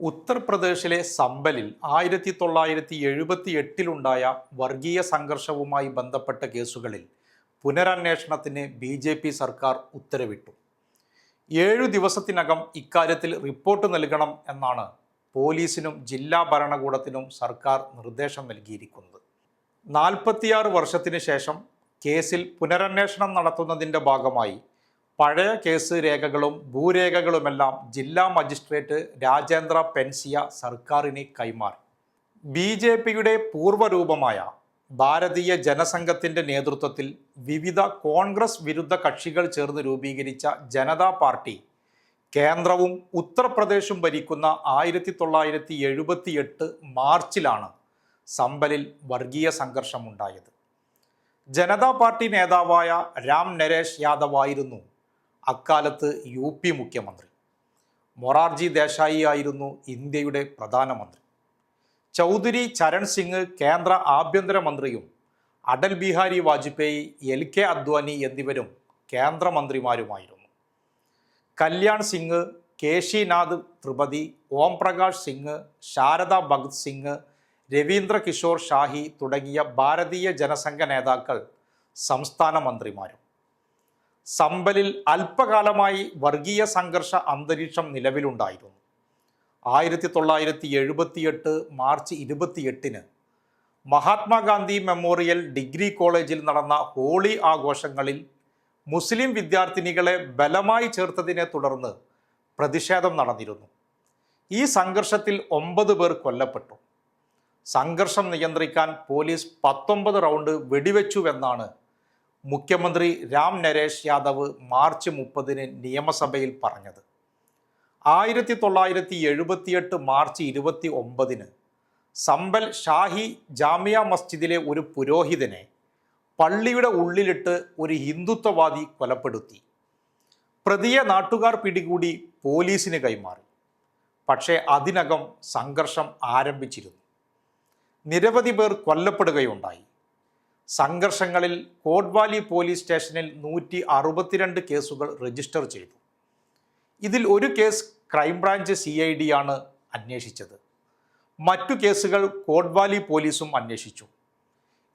ഉത്തർപ്രദേശിലെ സമ്പലിൽ ആയിരത്തി തൊള്ളായിരത്തി എഴുപത്തി എട്ടിലുണ്ടായ വർഗീയ സംഘർഷവുമായി ബന്ധപ്പെട്ട കേസുകളിൽ പുനരന്വേഷണത്തിന് ബി ജെ പി സർക്കാർ ഉത്തരവിട്ടു. ഏഴു ദിവസത്തിനകം ഇക്കാര്യത്തിൽ റിപ്പോർട്ട് നൽകണം എന്നാണ് പോലീസിനും ജില്ലാ ഭരണകൂടത്തിനും സർക്കാർ നിർദ്ദേശം നൽകിയിരിക്കുന്നത്. നാൽപ്പത്തിയാറ് വർഷത്തിന് ശേഷം കേസിൽ പുനരന്വേഷണം നടത്തുന്നതിന്റെ ഭാഗമായി പഴയ കേസ് രേഖകളും ഭൂരേഖകളുമെല്ലാം ജില്ലാ മജിസ്ട്രേറ്റ് രാജേന്ദ്ര പെൻസിയ സർക്കാരിനെ കൈമാറി. ബി ജെ പിയുടെ പൂർവരൂപമായ ഭാരതീയ ജനസംഘത്തിന്റെ നേതൃത്വത്തിൽ വിവിധ കോൺഗ്രസ് വിരുദ്ധ കക്ഷികൾ ചേർന്ന് രൂപീകരിച്ച ജനതാ പാർട്ടി കേന്ദ്രവും ഉത്തർപ്രദേശും ഭരിക്കുന്ന ആയിരത്തി തൊള്ളായിരത്തി എഴുപത്തി എട്ട് മാർച്ചിലാണ് സമ്പലിൽ വർഗീയ സംഘർഷമുണ്ടായത്. ജനതാ പാർട്ടി നേതാവായ രാം നരേഷ് യാദവ് ആയിരുന്നു അക്കാലത്ത് യു പി മുഖ്യമന്ത്രി. മൊറാർജി ദേശായി ആയിരുന്നു ഇന്ത്യയുടെ പ്രധാനമന്ത്രി. ചൗധരി ചരൺ സിംഗ് കേന്ദ്ര ആഭ്യന്തരമന്ത്രിയും അടൽ ബിഹാരി വാജ്പേയി എൽ കെ അദ്വാനി എന്നിവരും കേന്ദ്രമന്ത്രിമാരുമായിരുന്നു. കല്യാൺ സിംഗ് കേശിനാഥ് ത്രിപതി ഓം പ്രകാശ് സിംഗ് ശാരദ ഭഗത് സിംഗ് രവീന്ദ്ര കിഷോർ ഷാഹി തുടങ്ങിയ ഭാരതീയ ജനസംഘ നേതാക്കൾ സംസ്ഥാന മന്ത്രിമാരും. സമ്പലിൽ അല്പകാലമായി വർഗീയ സംഘർഷ അന്തരീക്ഷം നിലവിലുണ്ടായിരുന്നു. ആയിരത്തി തൊള്ളായിരത്തി എഴുപത്തിയെട്ട് മാർച്ച് ഇരുപത്തിയെട്ടിന് മഹാത്മാഗാന്ധി മെമ്മോറിയൽ ഡിഗ്രി കോളേജിൽ നടന്ന ഹോളി ആഘോഷങ്ങളിൽ മുസ്ലിം വിദ്യാർത്ഥിനികളെ ബലമായി ചേർത്തതിനെ തുടർന്ന് പ്രതിഷേധം നടന്നിരുന്നു. ഈ സംഘർഷത്തിൽ ഒമ്പത് പേർ കൊല്ലപ്പെട്ടു. സംഘർഷം നിയന്ത്രിക്കാൻ പോലീസ് പത്തൊമ്പത് റൗണ്ട് വെടിവെച്ചുവെന്നാണ് മുഖ്യമന്ത്രി രാം നരേഷ് യാദവ് മാർച്ച് മുപ്പതിന് നിയമസഭയിൽ പറഞ്ഞത്. ആയിരത്തി തൊള്ളായിരത്തി എഴുപത്തിയെട്ട് മാർച്ച് ഇരുപത്തി ഒമ്പതിന് സമ്പൽ ഷാഹി ജാമിയ മസ്ജിദിലെ ഒരു പുരോഹിതനെ പള്ളിയുടെ ഉള്ളിലിട്ട് ഒരു ഹിന്ദുത്വവാദി കൊലപ്പെടുത്തി. പ്രതിയെ നാട്ടുകാർ പിടികൂടി പോലീസിന് കൈമാറി. പക്ഷേ അതിനകം സംഘർഷം ആരംഭിച്ചിരുന്നു. നിരവധി പേർ കൊല്ലപ്പെടുകയുണ്ടായി. സംഘർഷങ്ങളിൽ കോട്ട്വാലി പോലീസ് സ്റ്റേഷനിൽ നൂറ്റി അറുപത്തിരണ്ട് കേസുകൾ രജിസ്റ്റർ ചെയ്തു. ഇതിൽ ഒരു case crime branch C I D ആണ് അന്വേഷിച്ചത്. മറ്റു കേസുകൾ കോട്ട്വാലി പോലീസും അന്വേഷിച്ചു.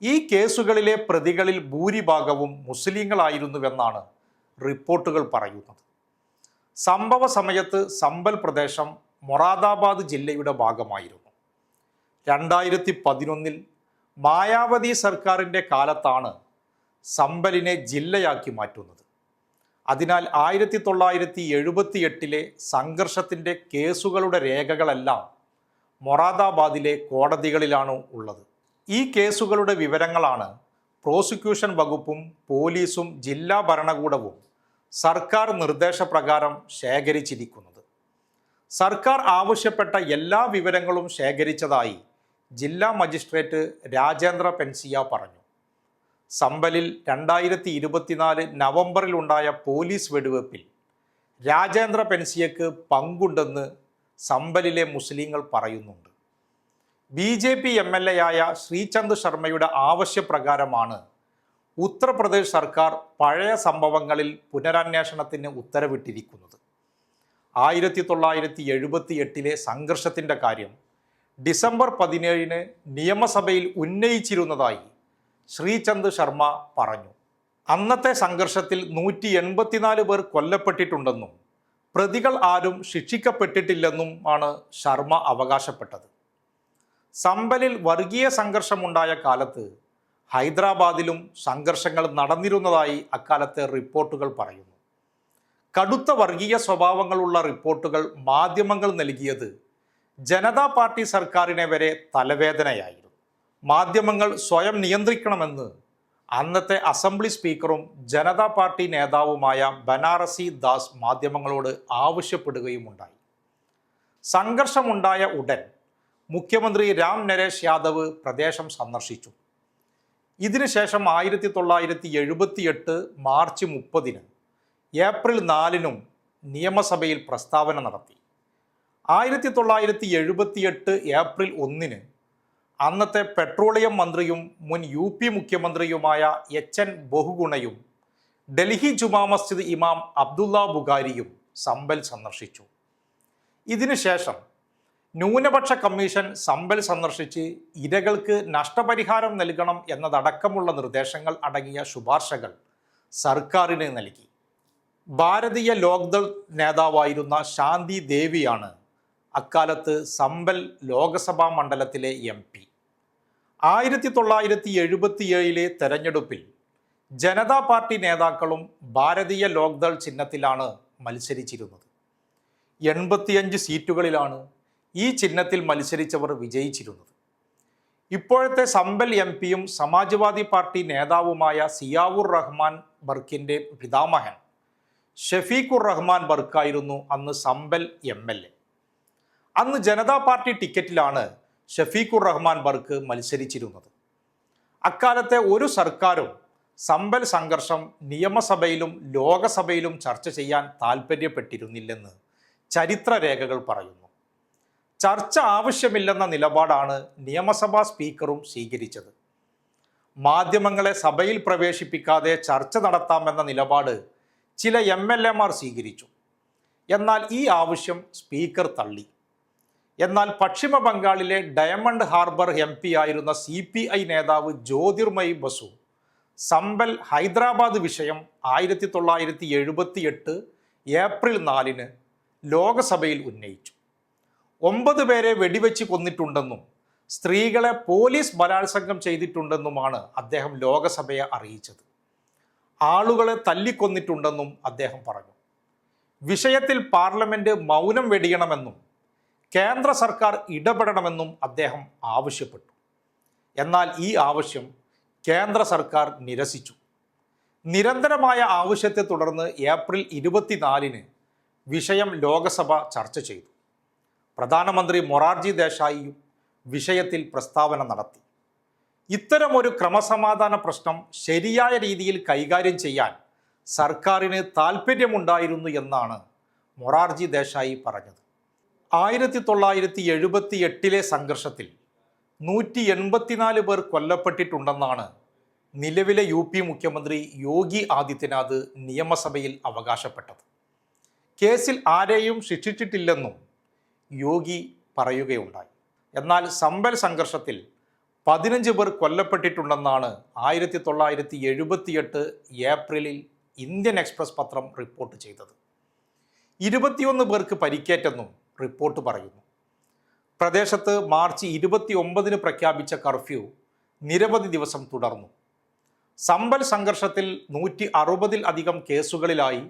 ഈ കേസുകളിലെ പ്രതികളിൽ ഭൂരിഭാഗവും മുസ്ലിങ്ങളായിരുന്നുവെന്നാണ് റിപ്പോർട്ടുകൾ പറയുന്നത്. സംഭവ സമയത്ത് സമ്പൽ പ്രദേശം മൊറാദാബാദ് ജില്ലയുടെ ഭാഗമായിരുന്നു. രണ്ടായിരത്തി പതിനൊന്നിൽ മായാവതി സർക്കാരിന്റെ കാലത്താണ് സമ്പലിനെ ജില്ലയാക്കി മാറ്റുന്നത്. അതിനാൽ ആയിരത്തി തൊള്ളായിരത്തി എഴുപത്തി എട്ടിലെ സംഘർഷത്തിന്റെ കേസുകളുടെ രേഖകളെല്ലാം മൊറാദാബാദിലെ കോടതികളിലാണ് ഉള്ളത്. ഈ കേസുകളുടെ വിവരങ്ങളാണ് പ്രോസിക്യൂഷൻ വകുപ്പും പോലീസും ജില്ലാ ഭരണകൂടവും സർക്കാർ നിർദ്ദേശപ്രകാരം ശേഖരിച്ചിരിക്കുന്നത്. സർക്കാർ ആവശ്യപ്പെട്ട എല്ലാ വിവരങ്ങളും ശേഖരിച്ചതായി ജില്ലാ മജിസ്ട്രേറ്റ് രാജേന്ദ്ര പെൻസിയ പറഞ്ഞു. സമ്പലിൽ രണ്ടായിരത്തി ഇരുപത്തിനാല് നവംബറിലുണ്ടായ പോലീസ് വെടിവെപ്പിൽ രാജേന്ദ്ര പെൻസിയക്ക് പങ്കുണ്ടെന്ന് സമ്പലിലെ മുസ്ലിങ്ങൾ പറയുന്നുണ്ട്. B J P M L A ആയ ശ്രീചന്ദ് ശർമ്മയുടെ ആവശ്യപ്രകാരമാണ് ഉത്തർപ്രദേശ് സർക്കാർ പഴയ സംഭവങ്ങളിൽ പുനരന്വേഷണത്തിന് ഉത്തരവിട്ടിരിക്കുന്നത്. ആയിരത്തി തൊള്ളായിരത്തി എഴുപത്തി എട്ടിലെ സംഘർഷത്തിന്റെ കാര്യം ഡിസംബർ പതിനേഴിന് നിയമസഭയിൽ ഉന്നയിച്ചിരുന്നതായി ശ്രീചന്ദ് ശർമ്മ പറഞ്ഞു. അന്നത്തെ സംഘർഷത്തിൽ നൂറ്റി എൺപത്തിനാല് പേർ കൊല്ലപ്പെട്ടിട്ടുണ്ടെന്നും പ്രതികൾ ആരും ശിക്ഷിക്കപ്പെട്ടിട്ടില്ലെന്നും ആണ് ശർമ്മ അവകാശപ്പെട്ടത്. സമ്പലിൽ വർഗീയ സംഘർഷമുണ്ടായ കാലത്ത് ഹൈദരാബാദിലും സംഘർഷങ്ങൾ നടന്നിരുന്നതായി അക്കാലത്തെ റിപ്പോർട്ടുകൾ പറയുന്നു. കടുത്ത വർഗീയ സ്വഭാവങ്ങളുള്ള റിപ്പോർട്ടുകൾ മാധ്യമങ്ങൾ നൽകിയത് ജനതാ പാർട്ടി സർക്കാരിനെ വരെ തലവേദനയായിരുന്നു. മാധ്യമങ്ങൾ സ്വയം നിയന്ത്രിക്കണമെന്ന് അന്നത്തെ അസംബ്ലി സ്പീക്കറും ജനതാ പാർട്ടി നേതാവുമായ ബനാറസി ദാസ് മാധ്യമങ്ങളോട് ആവശ്യപ്പെടുകയുമുണ്ടായി. സംഘർഷമുണ്ടായ ഉടൻ മുഖ്യമന്ത്രി രാം നരേഷ് യാദവ് പ്രദേശം സന്ദർശിച്ചു. ഇതിനുശേഷം ആയിരത്തി തൊള്ളായിരത്തി എഴുപത്തിയെട്ട് മാർച്ച് മുപ്പതിന് ഏപ്രിൽ നാലിനും നിയമസഭയിൽ പ്രസ്താവന നടത്തി. ആയിരത്തി തൊള്ളായിരത്തി എഴുപത്തിയെട്ട് ഏപ്രിൽ ഒന്നിന് അന്നത്തെ പെട്രോളിയം മന്ത്രിയും മുൻ യു പി മുഖ്യമന്ത്രിയുമായ എച്ച് എൻ ബഹുഗുണയും ഡൽഹി ജുമാ മസ്ജിദ് ഇമാം അബ്ദുള്ള ബുഖാരിയും സമ്പൽ സന്ദർശിച്ചു. ഇതിനുശേഷം ന്യൂനപക്ഷ കമ്മീഷൻ സമ്പൽ സന്ദർശിച്ച് ഇരകൾക്ക് നഷ്ടപരിഹാരം നൽകണം എന്നതടക്കമുള്ള നിർദ്ദേശങ്ങൾ അടങ്ങിയ ശുപാർശകൾ സർക്കാരിന് നൽകി. ഭാരതീയ ലോക്ദൾ നേതാവായിരുന്ന ശാന്തി ദേവിയാണ് അക്കാലത്ത് സമ്പൽ ലോകസഭാ മണ്ഡലത്തിലെ എം പി. ആയിരത്തി തൊള്ളായിരത്തി എഴുപത്തിയേഴിലെ തെരഞ്ഞെടുപ്പിൽ ജനതാ പാർട്ടി നേതാക്കളും ഭാരതീയ ലോക്ദൾ ചിഹ്നത്തിലാണ് മത്സരിച്ചിരുന്നത്. എൺപത്തിയഞ്ച് സീറ്റുകളിലാണ് ഈ ചിഹ്നത്തിൽ മത്സരിച്ചവർ വിജയിച്ചിരുന്നത്. ഇപ്പോഴത്തെ സമ്പൽ എം പിയും സമാജ്വാദി പാർട്ടി നേതാവുമായ സിയാവുർ റഹ്മാൻ ബർക്കിന്റെ പിതാമഹൻ ഷഫീഖുർ റഹ്മാൻ ബർക്കായിരുന്നു അന്ന് സമ്പൽ എം എൽ എ. അന്ന് ജനതാ പാർട്ടി ടിക്കറ്റിലാണ് ഷഫീഖുർ റഹ്മാൻ ബർക്ക് മത്സരിച്ചിരുന്നത്. അക്കാലത്തെ ഒരു സർക്കാരും സമ്പൽ സംഘർഷം നിയമസഭയിലും ലോകസഭയിലും ചർച്ച ചെയ്യാൻ താൽപ്പര്യപ്പെട്ടിരുന്നില്ലെന്ന് ചരിത്രരേഖകൾ പറയുന്നു. ചർച്ച ആവശ്യമില്ലെന്ന നിലപാടാണ് നിയമസഭാ സ്പീക്കറും സ്വീകരിച്ചത്. മാധ്യമങ്ങളെ സഭയിൽ പ്രവേശിപ്പിക്കാതെ ചർച്ച നടത്താമെന്ന നിലപാട് ചില എം എൽ എമാർ സ്വീകരിച്ചു. എന്നാൽ ഈ ആവശ്യം സ്പീക്കർ തള്ളി. എന്നാൽ പശ്ചിമ ബംഗാളിലെ ഡയമണ്ട് ഹാർബർ എം പി ആയിരുന്ന സി പി ഐ നേതാവ് ജ്യോതിർമയി ബസു സമ്പൽ ഹൈദരാബാദ് വിഷയം ആയിരത്തി തൊള്ളായിരത്തി എഴുപത്തി എട്ട് ഏപ്രിൽ നാലിന് ലോകസഭയിൽ ഉന്നയിച്ചു. ഒമ്പത് പേരെ വെടിവെച്ച് കൊന്നിട്ടുണ്ടെന്നും സ്ത്രീകളെ പോലീസ് ബലാത്സംഗം ചെയ്തിട്ടുണ്ടെന്നുമാണ് അദ്ദേഹം ലോകസഭയെ അറിയിച്ചത്. ആളുകളെ തല്ലിക്കൊന്നിട്ടുണ്ടെന്നും അദ്ദേഹം പറഞ്ഞു. വിഷയത്തിൽ പാർലമെന്റ് മൗനം വെടിയണമെന്നും കേന്ദ്ര സർക്കാർ ഇടപെടണമെന്നും അദ്ദേഹം ആവശ്യപ്പെട്ടു. എന്നാൽ ഈ ആവശ്യം കേന്ദ്ര സർക്കാർ നിരസിച്ചു. നിരന്തരമായ ആവശ്യത്തെ തുടർന്ന് ഏപ്രിൽ ഇരുപത്തിനാലിന് വിഷയം ലോകസഭ ചർച്ച ചെയ്തു. പ്രധാനമന്ത്രി മൊറാർജി ദേശായിയും വിഷയത്തിൽ പ്രസ്താവന നടത്തി. ഇത്തരമൊരു ക്രമസമാധാന പ്രശ്നം ശരിയായ രീതിയിൽ കൈകാര്യം ചെയ്യാൻ സർക്കാരിന് താൽപ്പര്യമുണ്ടായിരുന്നു എന്നാണ് മൊറാർജി ദേശായി പറഞ്ഞത്. ആയിരത്തി തൊള്ളായിരത്തി എഴുപത്തി എട്ടിലെ സംഘർഷത്തിൽ നൂറ്റി എൺപത്തിനാല് പേർ കൊല്ലപ്പെട്ടിട്ടുണ്ടെന്നാണ് നിലവിലെ യു പി മുഖ്യമന്ത്രി യോഗി ആദിത്യനാഥ് നിയമസഭയിൽ അവകാശപ്പെട്ടത്. കേസിൽ ആരെയും ശിക്ഷിച്ചിട്ടില്ലെന്നും യോഗി പറയുകയുണ്ടായി. എന്നാൽ സമ്പൽ സംഘർഷത്തിൽ പതിനഞ്ച് പേർ കൊല്ലപ്പെട്ടിട്ടുണ്ടെന്നാണ് ആയിരത്തി തൊള്ളായിരത്തി എഴുപത്തിയെട്ട് ഏപ്രിലിൽ ഇന്ത്യൻ എക്സ്പ്രസ് പത്രം റിപ്പോർട്ട് ചെയ്തത്. ഇരുപത്തിയൊന്ന് പേർക്ക് പരിക്കേറ്റെന്നും റിപ്പോർട്ട് പറയുന്നു. പ്രദേശത്ത് മാർച്ച് ഇരുപത്തി ഒമ്പതിന് പ്രഖ്യാപിച്ച കർഫ്യൂ നിരവധി ദിവസം തുടർന്നു. സമ്പൽ സംഘർഷത്തിൽ നൂറ്റി അറുപതിൽ അധികം കേസുകളിലായി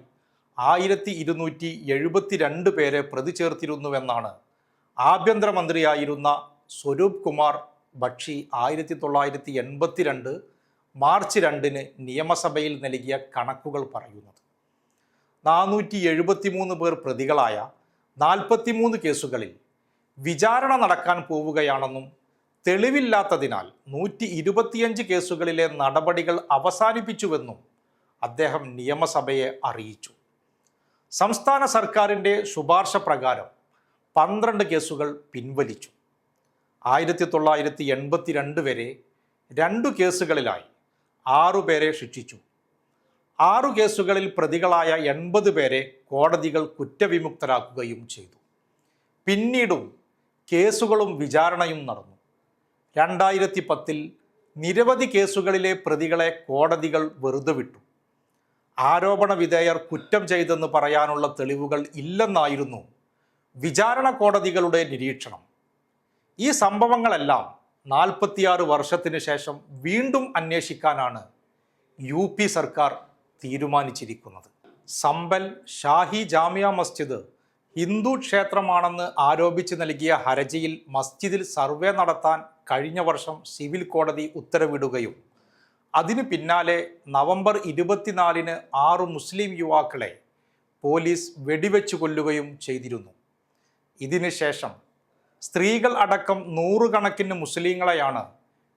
ആയിരത്തി ഇരുന്നൂറ്റി എഴുപത്തിരണ്ട് പേരെ പ്രതി ചേർത്തിരുന്നുവെന്നാണ് ആഭ്യന്തരമന്ത്രിയായിരുന്ന സ്വരൂപ് കുമാർ ബക്ഷി ആയിരത്തി തൊള്ളായിരത്തി എൺപത്തിരണ്ട് മാർച്ച് രണ്ടിന് നിയമസഭയിൽ നൽകിയ കണക്കുകൾ പറയുന്നത്. നാനൂറ്റി എഴുപത്തിമൂന്ന് പേർ പ്രതികളായ നാൽപ്പത്തിമൂന്ന് കേസുകളിൽ വിചാരണ നടക്കാൻ പോവുകയാണെന്നും തെളിവില്ലാത്തതിനാൽ നൂറ്റി ഇരുപത്തിയഞ്ച് കേസുകളിലെ നടപടികൾ അവസാനിപ്പിച്ചുവെന്നും അദ്ദേഹം നിയമസഭയെ അറിയിച്ചു. സംസ്ഥാന സർക്കാരിന്റെ ശുപാർശ പ്രകാരം പന്ത്രണ്ട് കേസുകൾ പിൻവലിച്ചു. ആയിരത്തി തൊള്ളായിരത്തി എൺപത്തിരണ്ട് വരെ രണ്ടു കേസുകളിലായി ആറുപേരെ ശിക്ഷിച്ചു. ആറു കേസുകളിൽ പ്രതികളായ എൺപത് പേരെ കോടതികൾ കുറ്റവിമുക്തരാക്കുകയും ചെയ്തു. പിന്നീടും കേസുകളും വിചാരണയും നടന്നു. രണ്ടായിരത്തി പത്തിൽ നിരവധി കേസുകളിലെ പ്രതികളെ കോടതികൾ വെറുതെ വിട്ടു. ആരോപണ വിധേയർ കുറ്റം ചെയ്തെന്ന് പറയാനുള്ള തെളിവുകൾ ഇല്ലെന്നായിരുന്നു വിചാരണ കോടതികളുടെ നിരീക്ഷണം. ഈ സംഭവങ്ങളെല്ലാം നാൽപ്പത്തിയാറ് വർഷത്തിന് ശേഷം വീണ്ടും അന്വേഷിക്കാനാണ് യു സർക്കാർ തീരുമാനിച്ചിരിക്കുന്നത്. സമ്പൽ ഷാഹി ജാമിയ മസ്ജിദ് ഹിന്ദു ക്ഷേത്രമാണെന്ന് ആരോപിച്ച് നൽകിയ ഹർജിയിൽ മസ്ജിദിൽ സർവേ നടത്താൻ കഴിഞ്ഞ വർഷം സിവിൽ കോടതി ഉത്തരവിടുകയും അതിനു പിന്നാലെ നവംബർ ഇരുപത്തിനാലിന് ആറു മുസ്ലിം യുവാക്കളെ പോലീസ് വെടിവെച്ചു കൊല്ലുകയും ചെയ്തിരുന്നു. ഇതിനു ശേഷം സ്ത്രീകൾ അടക്കം നൂറുകണക്കിന് മുസ്ലിങ്ങളെയാണ്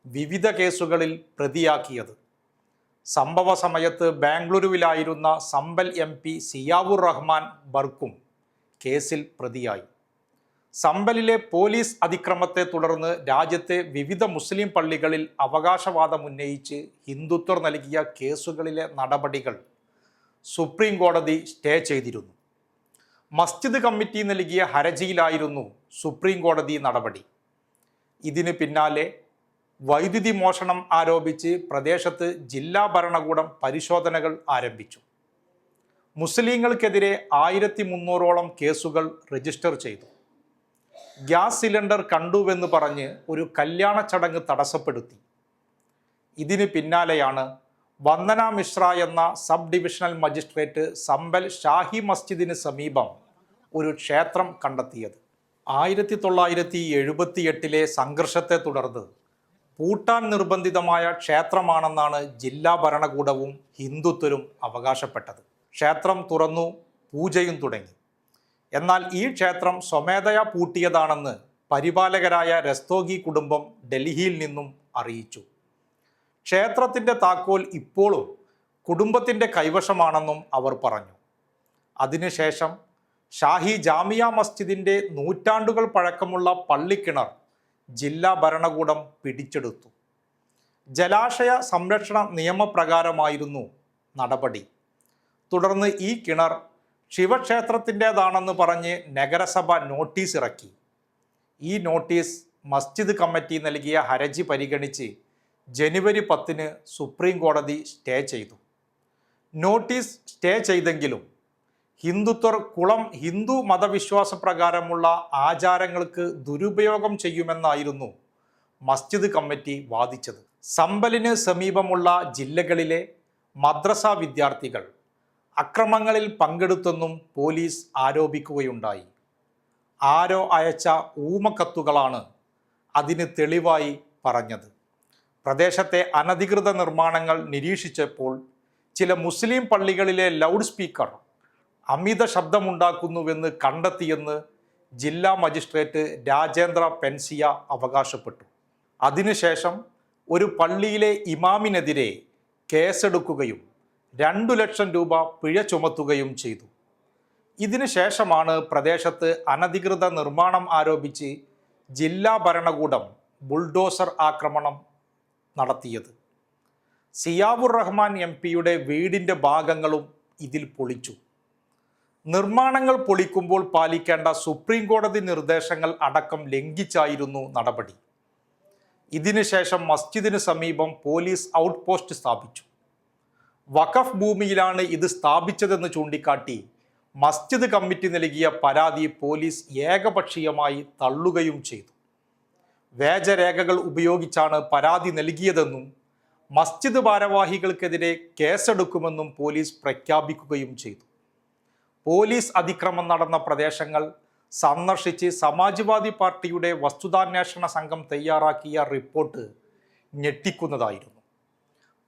വിവിധ കേസുകളിൽ പ്രതിയാക്കിയത്. സംഭവ സമയത്ത് ബാംഗ്ലൂരുവിലായിരുന്ന സമ്പൽ എം പി സിയാവുർ റഹ്മാൻ ബർക്കും കേസിൽ പ്രതിയായി. സമ്പലിലെ പോലീസ് അതിക്രമത്തെ തുടർന്ന് രാജ്യത്തെ വിവിധ മുസ്ലിം പള്ളികളിൽ അവകാശവാദം ഉന്നയിച്ച് ഹിന്ദുത്വർ നൽകിയ കേസുകളിലെ നടപടികൾ സുപ്രീം കോടതി സ്റ്റേ ചെയ്തിരുന്നു. മസ്ജിദ് കമ്മിറ്റി നൽകിയ ഹർജിയിലായിരുന്നു സുപ്രീം കോടതി നടപടി. ഇതിന് പിന്നാലെ വൈദ്യുതി മോഷണം ആരോപിച്ച് പ്രദേശത്ത് ജില്ലാ ഭരണകൂടം പരിശോധനകൾ ആരംഭിച്ചു. മുസ്ലിങ്ങൾക്കെതിരെ ആയിരത്തി മുന്നൂറോളം കേസുകൾ രജിസ്റ്റർ ചെയ്തു. ഗ്യാസ് സിലിണ്ടർ കണ്ടുവെന്ന് പറഞ്ഞ് ഒരു കല്യാണ ചടങ്ങ് തടസ്സപ്പെടുത്തി. ഇതിന് പിന്നാലെയാണ് വന്ദന മിശ്ര എന്ന സബ് ഡിവിഷണൽ മജിസ്ട്രേറ്റ് സമ്പൽ ഷാഹി മസ്ജിദിന് സമീപം ഒരു ക്ഷേത്രം കണ്ടെത്തിയത്. ആയിരത്തി തൊള്ളായിരത്തി എഴുപത്തിയെട്ടിലെ സംഘർഷത്തെ തുടർന്ന് പൂട്ടാൻ നിർബന്ധിതമായ ക്ഷേത്രമാണെന്നാണ് ജില്ലാ ഭരണകൂടവും ഹിന്ദുത്വരും അവകാശപ്പെട്ടത്. ക്ഷേത്രം തുറന്നു പൂജയും തുടങ്ങി. എന്നാൽ ഈ ക്ഷേത്രം സ്വമേധയാ പൂട്ടിയതാണെന്ന് പരിപാലകരായ രസ്തോഗി കുടുംബം ഡൽഹിയിൽ നിന്നും അറിയിച്ചു. ക്ഷേത്രത്തിന്റെ താക്കോൽ ഇപ്പോഴും കുടുംബത്തിന്റെ കൈവശമാണെന്നും അവർ പറഞ്ഞു. അതിനുശേഷം ഷാഹി ജാമിയ മസ്ജിദിന്റെ നൂറ്റാണ്ടുകൾ പഴക്കമുള്ള പള്ളിക്കിണർ ജില്ലാ ഭരണകൂടം പിടിച്ചെടുത്തു. ജലാശയ സംരക്ഷണ നിയമപ്രകാരമായിരുന്നു നടപടി. തുടർന്ന് ഈ കിണർ ശിവക്ഷേത്രത്തിന്റെതാണെന്ന് പറഞ്ഞ് നഗരസഭ നോട്ടീസ് ഇറക്കി ഈ നോട്ടീസ് മസ്ജിദ് കമ്മിറ്റി നൽകിയ ഹരജി പരിഗണിച്ച് ജനുവരി പത്തിന് സുപ്രീം കോടതി സ്റ്റേ ചെയ്തു. നോട്ടീസ് സ്റ്റേ ചെയ്തെങ്കിലും ഹിന്ദുത്വർ കുളം ഹിന്ദു മതവിശ്വാസ പ്രകാരമുള്ള ആചാരങ്ങൾക്ക് ദുരുപയോഗം ചെയ്യുമെന്നായിരുന്നു മസ്ജിദ് കമ്മിറ്റി വാദിച്ചത്. സമ്പലിന് സമീപമുള്ള ജില്ലകളിലെ മദ്രസ വിദ്യാർത്ഥികൾ അക്രമങ്ങളിൽ പങ്കെടുത്തെന്നും പോലീസ് ആരോപിക്കുകയുണ്ടായി. ആരോ അയച്ച ഊമക്കത്തുകളാണ് അതിന് തെളിവായി പറഞ്ഞത്. പ്രദേശത്തെ അനധികൃത നിർമ്മാണങ്ങൾ നിരീക്ഷിച്ചപ്പോൾ ചില മുസ്ലിം പള്ളികളിലെ ലൗഡ് സ്പീക്കർ അമിത ശബ്ദമുണ്ടാക്കുന്നുവെന്ന് കണ്ടെത്തിയെന്ന് ജില്ലാ മജിസ്ട്രേറ്റ് രാജേന്ദ്ര പെൻസിയ അവകാശപ്പെട്ടു. അതിനുശേഷം ഒരു പള്ളിയിലെ ഇമാമിനെതിരെ കേസെടുക്കുകയും രണ്ടു ലക്ഷം രൂപ പിഴ ചുമത്തുകയും ചെയ്തു. ഇതിനുശേഷമാണ് പ്രദേശത്ത് അനധികൃത നിർമ്മാണം ആരോപിച്ച് ജില്ലാ ഭരണകൂടം ബുൾഡോസർ ആക്രമണം നടത്തിയത്. സിയാവുർ റഹ്മാൻ എം പിയുടെ വീടിന്റെ ഭാഗങ്ങളും ഇതിൽ പൊളിച്ചു. നിർമ്മാണങ്ങൾ പൊളിക്കുമ്പോൾ പാലിക്കേണ്ട സുപ്രീം കോടതി നിർദ്ദേശങ്ങൾ അടക്കം ലംഘിച്ചായിരുന്നു നടപടി. ഇതിനുശേഷം മസ്ജിദിന് സമീപം പോലീസ് ഔട്ട് പോസ്റ്റ് സ്ഥാപിച്ചു. വഖഫ് ഭൂമിയിലാണ് ഇത് സ്ഥാപിച്ചതെന്ന് ചൂണ്ടിക്കാട്ടി മസ്ജിദ് കമ്മിറ്റി നൽകിയ പരാതി പോലീസ് ഏകപക്ഷീയമായി തള്ളുകയും ചെയ്തു. വേജരേഖകൾ ഉപയോഗിച്ചാണ് പരാതി നൽകിയതെന്നും മസ്ജിദ് ഭാരവാഹികൾക്കെതിരെ കേസെടുക്കുമെന്നും പോലീസ് പ്രഖ്യാപിക്കുകയും ചെയ്തു. പോലീസ് അതിക്രമം നടന്ന പ്രദേശങ്ങൾ സന്ദർശിച്ച് സമാജ്വാദി പാർട്ടിയുടെ വസ്തുതാന്വേഷണ സംഘം തയ്യാറാക്കിയ റിപ്പോർട്ട് ഞെട്ടിക്കുന്നതായിരുന്നു.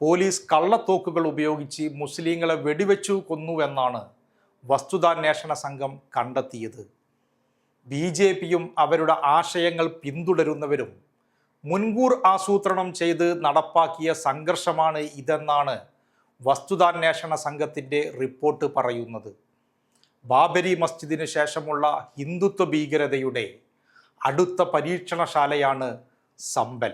പോലീസ് കള്ളത്തോക്കുകൾ ഉപയോഗിച്ച് മുസ്ലിങ്ങളെ വെടിവെച്ചു കൊന്നുവെന്നാണ് വസ്തുതാന്വേഷണ സംഘം കണ്ടെത്തിയത്. ബി ജെ പിയും അവരുടെ ആശയങ്ങൾ പിന്തുടരുന്നവരും മുൻകൂർ ആസൂത്രണം ചെയ്ത് നടപ്പാക്കിയ സംഘർഷമാണ് ഇതെന്നാണ് വസ്തുതാന്വേഷണ സംഘത്തിന്റെ റിപ്പോർട്ട് പറയുന്നത്. ബാബരി മസ്ജിദിന് ശേഷമുള്ള ഹിന്ദുത്വ ഭീകരതയുടെ അടുത്ത പരീക്ഷണശാലയാണ് സമ്പൽ.